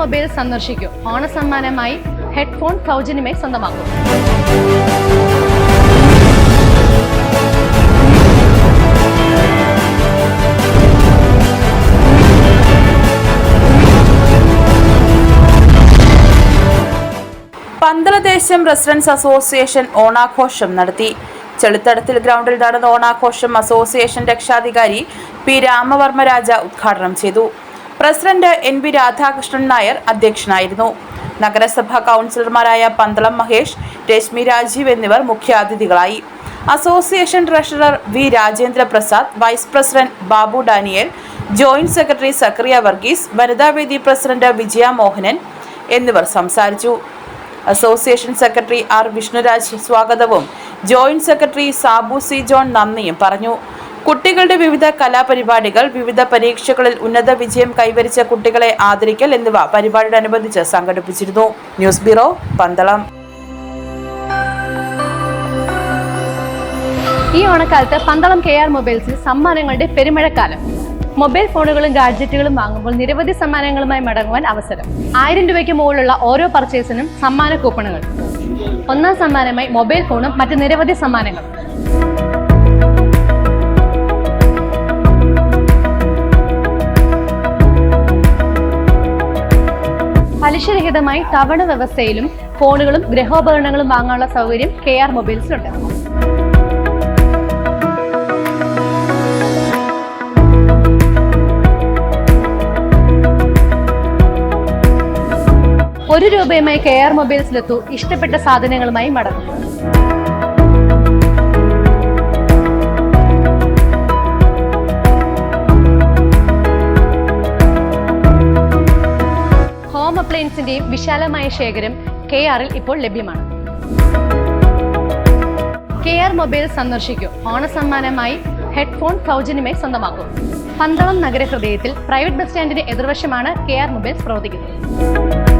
Mobile സന്ദർശിക്കൂ. ഓണസമ്മാനമായി headphone സൗജന്യമായി സ്വന്തമാക്കും. പന്തളദേശം റെസിഡൻസ് അസോസിയേഷൻ ഓണാഘോഷം നടത്തി. ചെളിത്തടത്തിൽ ഗ്രൗണ്ടിൽ നടന്ന ഓണാഘോഷം അസോസിയേഷൻ രക്ഷാധികാരി പി രാമവർമ്മരാജ ഉദ്ഘാടനം ചെയ്തു. President N V Radhakrishnan Nair അധ്യക്ഷനായിരുന്നു. നഗരസഭാ കൗൺസിലർമാരായ പന്തളം മഹേഷ് രശ്മി രാജീവ് എന്നിവർ മുഖ്യാതിഥികളായി. Association treasurer V Rajendra Prasad vice president Babu Daniel joint secretary Sakariya Varghese വനിതാവേദി പ്രസിഡന്റ് വിജയ മോഹനൻ എന്നിവർ സംസാരിച്ചു. അസോസിയേഷൻ സെക്രട്ടറി ആർ വിഷ്ണുരാജ് സ്വാഗതവും joint secretary Sabu C John നന്ദിയും പറഞ്ഞു. കുട്ടികളുടെ വിവിധ കലാപരിപാടികൾ വിവിധ പരീക്ഷകളിൽ ഉന്നത വിജയം കൈവരിച്ച കുട്ടികളെ ആദരിക്കൽ എന്നിവ പരിപാടിയോടനുബന്ധിച്ച് സംഘടിപ്പിച്ചിരുന്നു. News bureau Pandalam. ഈ ഓണക്കാലത്ത് പന്തളം കെ ആർ മൊബൈൽസിൽ സമ്മാനങ്ങളുടെ പെരുമഴക്കാലം. മൊബൈൽ ഫോണുകളും ഗാഡ്ജറ്റുകളും വാങ്ങുമ്പോൾ നിരവധി സമ്മാനങ്ങളുമായി മടങ്ങുവാൻ അവസരം. ആയിരം രൂപയ്ക്ക് മുകളിലുള്ള ഓരോ പർച്ചേസിനും സമ്മാന കൂപ്പണുകൾ. ഒന്നാം സമ്മാനമായി മൊബൈൽ ഫോണും മറ്റ് നിരവധി സമ്മാനങ്ങൾ പലിശരഹിതമായി തവണ വ്യവസ്ഥയിലും ഫോണുകളും ഗൃഹോപകരണങ്ങളും വാങ്ങാനുള്ള സൗകര്യം കെ ആർ മൊബൈൽസിലുണ്ട്. ഒരു രൂപയുമായി കെ ആർ മൊബൈൽസിലെത്തൂ. ഇഷ്ടപ്പെട്ട സാധനങ്ങളുമായി മടങ്ങും. ഹോം അപ്ലയൻസിന്റെയും വിശാലമായ ശേഖരം കെ ആറിൽ ഇപ്പോൾ ലഭ്യമാണ്. കെ ആർ മൊബൈൽ സന്ദർശിക്കൂ. ഓണസമ്മാനമായി ഹെഡ്ഫോൺ സൗജന്യമായി സ്വന്തമാക്കും. പന്തളം നഗരഹൃദയത്തിൽ പ്രൈവറ്റ് ബസ് സ്റ്റാൻഡിന്റെ എതിർവശമാണ് കെ ആർ മൊബൈൽസ് പ്രവർത്തിക്കുന്നത്.